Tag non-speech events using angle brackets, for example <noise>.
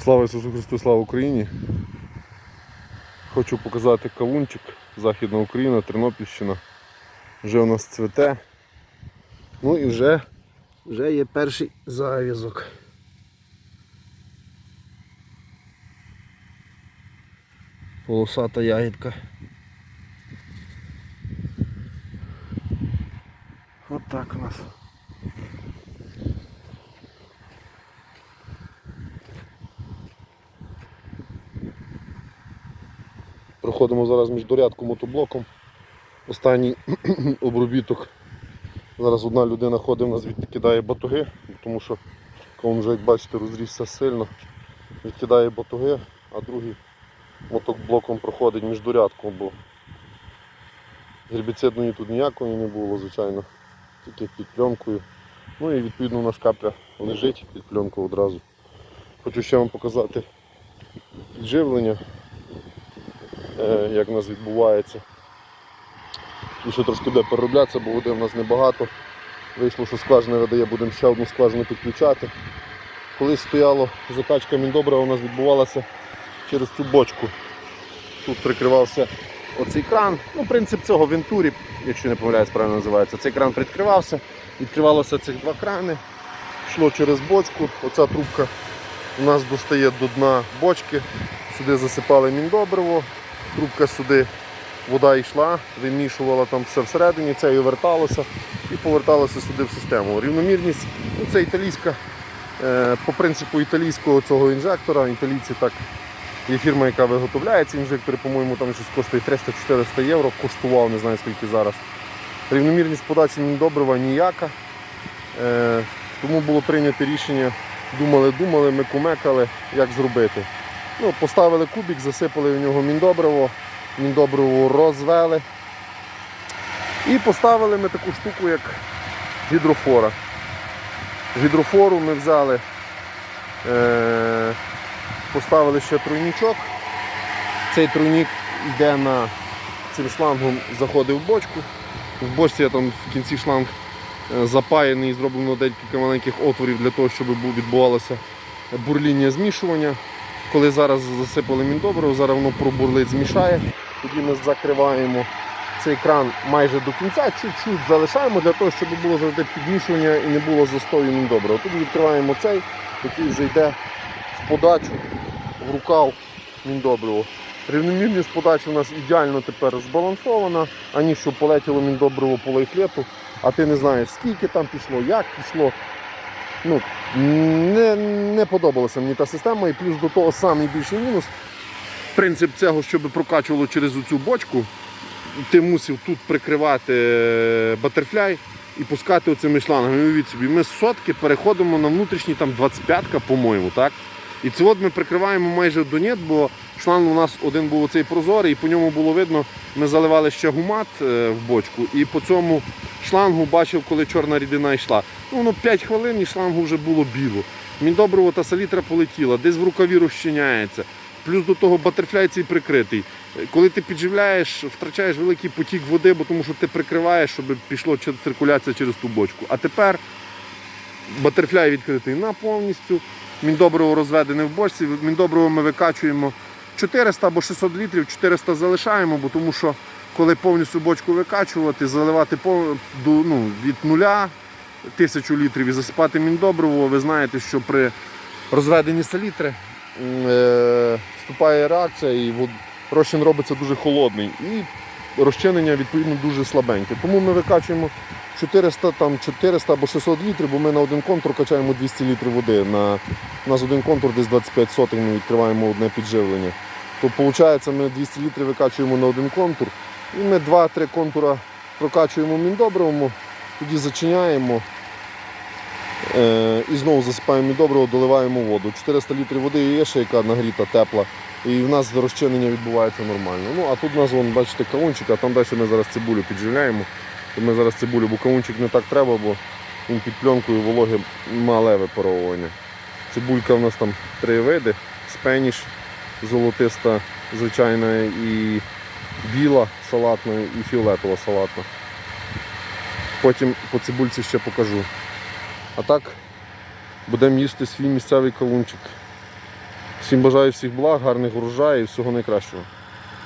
Слава Ісусу Христу, слава Україні! Хочу показати кавунчик, Західна Україна, Тернопільщина. Вже у нас цвете. Ну і вже, вже є перший зав'язок. Полосата ягідка. От у нас. Проходимо зараз між дорядком мотоблоком. Останній <clears throat> обробіток. Зараз одна людина ходить, у нас відкидає батуги, тому що кому вже, як бачите, розрісся сильно. Відкидає батуги, а другий мотоблоком проходить між дорядком, бо гербіцидної тут ніякої не було, звичайно, тільки під пленкою. Ну і відповідно у нас капля лежить під пленкою одразу. Хочу ще вам показати підживлення як у нас відбувається. І ще трошки буде перероблятися, бо води в нас небагато. Вийшло, що скважина видає, будемо ще одну скважину підключати. Колись стояло закачка міндобра, у нас відбувалася через цю бочку. Тут прикривався оцей кран. Ну, принцип цього вентурі, якщо не помиляюсь, правильно називається. Цей кран відкривався, відкривалося цих два крани, йшло через бочку. Оця трубка у нас достає до дна бочки. Сюди засипали міндобриво, трубка сюди, вода йшла, вимішувала там все всередині, це і верталося і поверталося сюди в систему. Рівномірність, ну це італійська, е, по принципу італійського цього інжектора, італійці так. Є фірма, яка виготовляє ці інжектори, по-моєму, там щось коштує 300-400 євро, коштував, не знаю скільки зараз. Рівномірність подачі міндобрива ніяка. Е, тому було прийнято рішення, думали, думали, ми кумекали, як зробити. Ну, Поставили кубик, засипали в нього міндобриво, міндобриво розвели. І поставили ми таку штуку, як гідрофора. Гідрофору ми взяли, е, поставили ще тройничок. Цей тройник йде на цим шлангом, заходить в бочку. В бочці я там в кінці шланг е, запаяний, зроблено декілька маленьких отворів для того, щоб відбувалося бурління змішування. Коли зараз засипали міндобриво, зараз воно пробурлить, змішає. Тоді ми закриваємо цей кран майже до кінця, чуть-чуть залишаємо для того, щоб було завжди підмішування і не було застою міндобрива. Тут відкриваємо цей, який вже йде в подачу, в рукав міндобриво. Рівномірність подачі у нас ідеально тепер збалансована, ані що полетіло міндобриво по лайфлету, а ти не знаєш, скільки там пішло, як пішло. Ну, не, не подобалася мені та система, і плюс до того найбільший більший мінус. Принцип цього, щоб прокачувало через цю бочку, ти мусив тут прикривати е, батерфляй і пускати оцими шлангами. Уявіть собі, ми з сотки переходимо на внутрішній там 25-ка, по-моєму, так? І це от ми прикриваємо майже до нет, бо шланг у нас один був оцей прозорий, і по ньому було видно, ми заливали ще гумат е, в бочку, і по цьому шлангу бачив, коли чорна рідина йшла. Ну, воно 5 хвилин і шлангу вже було біло. Міндобриво та салітра полетіла, десь в рукаві розчиняється. Плюс до того батерфляй цей прикритий. Е, Коли ти підживляєш, втрачаєш великий потік води, бо тому що ти прикриваєш, щоб пішло циркуляція через ту бочку. А тепер батерфляй відкритий на повністю. Міндобриво розведене в бочці. Міндобриво ми викачуємо 400 або 600 літрів, 400 залишаємо, бо тому що коли повністю бочку викачувати, заливати до, ну, від нуля тисячу літрів і засипати міндобриво, ви знаєте, що при розведенні салітри е, вступає реакція і розчин робиться дуже холодний. І розчинення відповідно дуже слабеньке. Тому ми викачуємо 400, там, 400 або 600 літрів, бо ми на один контур качаємо 200 літрів води. На, у нас один контур десь 25 сотих ми відкриваємо одне підживлення. То виходить, ми 200 літрів викачуємо на один контур. І ми 2-3 контура прокачуємо міндобривому, тоді зачиняємо е, і знову засипаємо міндобриво, доливаємо воду. 400 літрів води є ще яка нагріта, тепла. І в нас розчинення відбувається нормально. Ну, а тут у нас, вон, бачите, кавунчик, а там далі ми зараз цибулю підживляємо. То ми зараз цибулю, бо кавунчик не так треба, бо він під пленкою вологи мале випаровування. Цибулька в нас там три види: спеніш, золотиста, звичайна і біла салатна, і фіолетова салатна. Потім по цибульці ще покажу. А так будемо їсти свій місцевий кавунчик. Всім бажаю всіх благ, гарних врожаїв і всього найкращого.